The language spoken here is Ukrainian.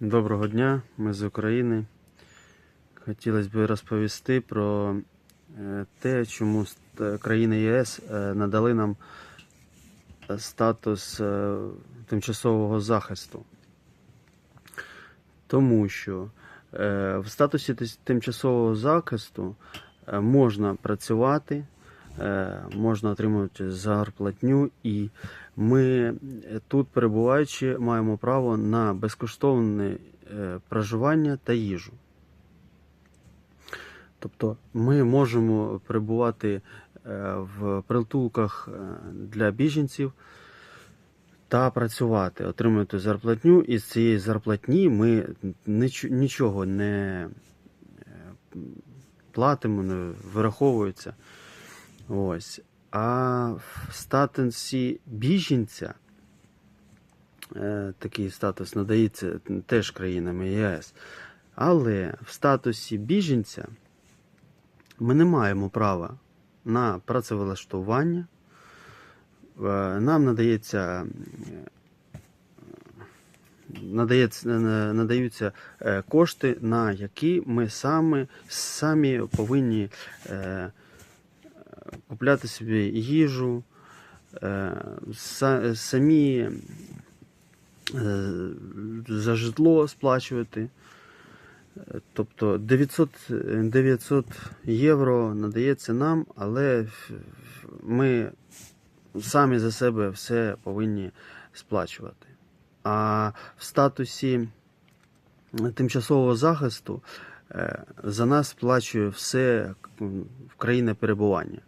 Доброго дня, ми з України. Хотілося б розповісти про е, те, чому країни ЄС е, надали нам статус е, тимчасового захисту. Тому що в статусі тимчасового захисту можна працювати, можна отримувати зарплатню, і ми е, тут, перебуваючи, маємо право на безкоштовне е, проживання та їжу. Тобто ми можемо перебувати е, в притулках е, для біженців та працювати, отримувати зарплатню, і з цієї зарплатні ми нічого не е, платимо, не вираховується. Ось. А в статусі біженця е, такий статус надається теж країнами ЄС. Але в статусі біженця ми не маємо права на працевлаштування. Е, Нам надається, е, надається, надаються кошти, на які ми самі, самі повинні купляти собі їжу, е, самі е, за житло сплачувати. Тобто 900, 900 євро надається нам, але ми самі за себе все повинні сплачувати. А в статусі тимчасового захисту е, за нас сплачує все країни перебування.